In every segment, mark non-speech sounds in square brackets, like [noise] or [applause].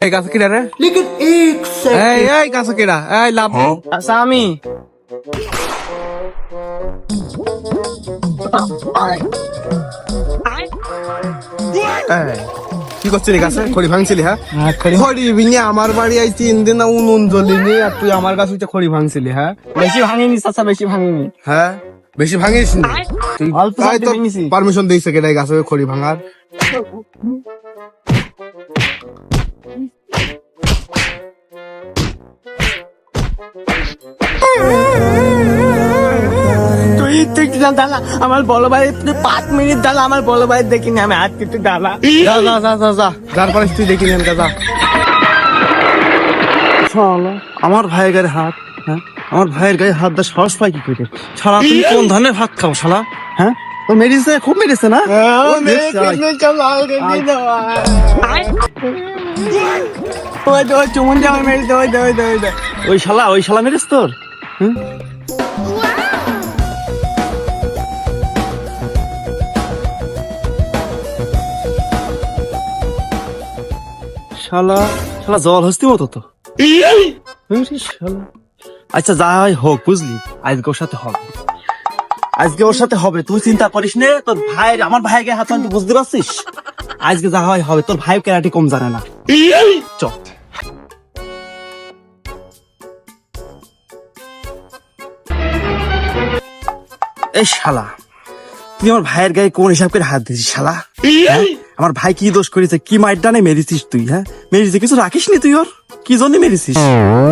এই গাছে কিরা রে? লেকিন এক এই এই গাছে কিরা এই লাভ হ্যাঁ। আসামি। এই। কি করছিলি গাছে খড়ি ভাঙছিলি হ্যাঁ? খড়ি ভেঙে আমার বাড়ি আই তিন দিন না উনুন জ্বলিনি আর তুই আমার গাছ হইতে খড়ি ভাঙছিলি হ্যাঁ? বেশি ভাঙিনি চাচা বেশি ভাঙিনি। হ্যাঁ? বেশি ভাঙিস নি? তুই ভেঙেছি। পারমিশন দিয়েছে কেটে গাছে খড়ি ভাঙার। [laughs] দাদা আমার বড় ভাই পাঁচ মিনিট দাদা আমার বড় ভাই দেখিনি আমি হাত কিন্তু দাদা। যা যা যা যা যা যার পরে তুই দেখি নেন যা আমার ভাইয়ের গায়ে হাত হ্যাঁ? আমার ভাইয়ের গায়ে হাত দেওয়ার সাহস পাই কি করে? শালা তুমি কোন ধরনের ভাত খাও শালা? হ্যাঁ? ও মেরেছে খুব মেরেছে না। ওই দে দে দে। দে শালা ওই শালা মেরেছ তোর? হুম? শালা শালা জল হস্তি মতো তো। আচ্ছা হোক, বুঝলি, আজকে ওর সাথে হবে। আজকে ওর সাথে হবে, তুই চিন্তা করিস নে, তোর ভাইয়ের, আমার ভাইকে হাত বুঝতে পারছিস? আজকে যা হয় হবে, তোর ভাই কেরাটি কম জানে না। চল। এই শালা, তুই আমার ভাইয়ের গায়ে কোন হিসাব করে হাত দিছিস শালা? হ্যাঁ? আমার ভাই কি দোষ করেছে? কি মাইর ডানে মেরেছিস তুই হ্যাঁ? মেরেছিস কিছু রাখিস নি তুই ওর? কি জন্য মেরেছিস?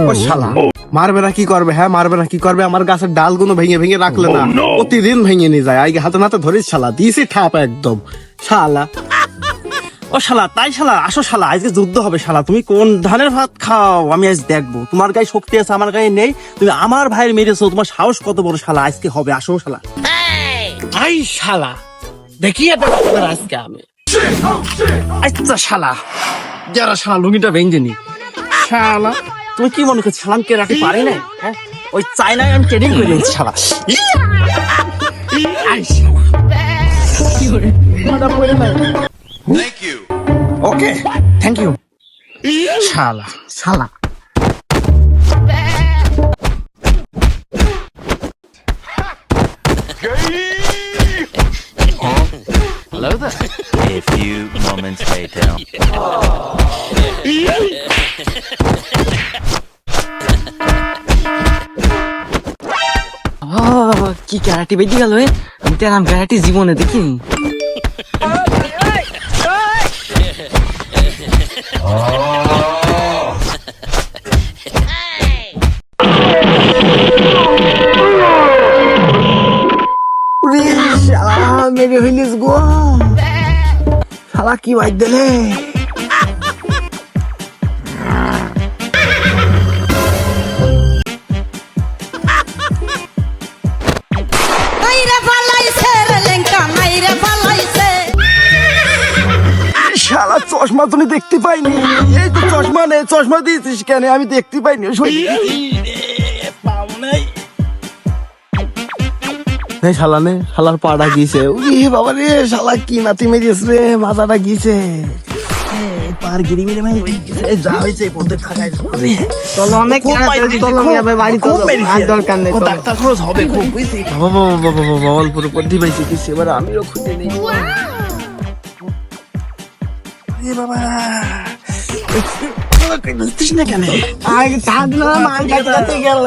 ও শালা। মারবে না কি করবে হ্যাঁ? মারবে না কি করবে? আমার গাছের ডালগুলো ভেঙে ভেঙে রাখলে না প্রতিদিন ভেঙে নিয়ে যায়। আগে হাতে নাতে ধরিস শালা। দিয়েছি ঠাপ একদম। শালা। ও শালা তাই শালা আসো শালা আজকে যুদ্ধ হবে শালা। তুমি কোন ধানের ভাত খাও? আমি আজ দেখব। তোমার গায়ে শক্তি আছে আমার গায়ে নেই। তুমি আমার ভাইয়ের মেরেছো তোমার সাহস কত বড় শালা আজকে হবে আসো শালা। আই শালা দেখিয়ে দেবো আজকে আমি। আচ্ছা শালা। যারা শালা লুঙ্গিটা ভেঙে নি শালা তুমি কি মনে করছ শালাম কে রাখতে পারি না হ্যাঁ? ওই চায়নায় আমি ট্রেনিং করে দিয়েছি শালা। ওকে থ্যাংক ইউ শালা শালা। A few moments later. ও কি ক্যারাটি বেরিয়ে গেল রে আমি তো এরকম ক্যারাটি জীবনে দেখিনি উরে মেরে হইলিস গো। শালা কি বাইর দিলে? শালা চশমা তুমি দেখতে পাইনি। এই তো চশমা নেই চশমা দিয়েছিস কেন? আমি দেখতে পাইনি এই শালা নে শালার পাটা গিয়েছে উরি বাবা রে শালা কি নাতি মেরিস রে মাথাটা গিয়েছে পার গিরি মেরে মেরে যা হয়েছে পথে থাকায় চলো অনেক খুব ক্যারাটি মেরেছে, চলো আমি আবার বাড়ি চলো আর দরকার নেই ডাক্তার খরচ হবে খুব বুঝলি বাবা বাবা বাবা বাবা অল্পর উপর দিবাইছে কিছু এবার আমিও খুঁজে নেই বাবা বুঝতিস না কেন দিলাম গেল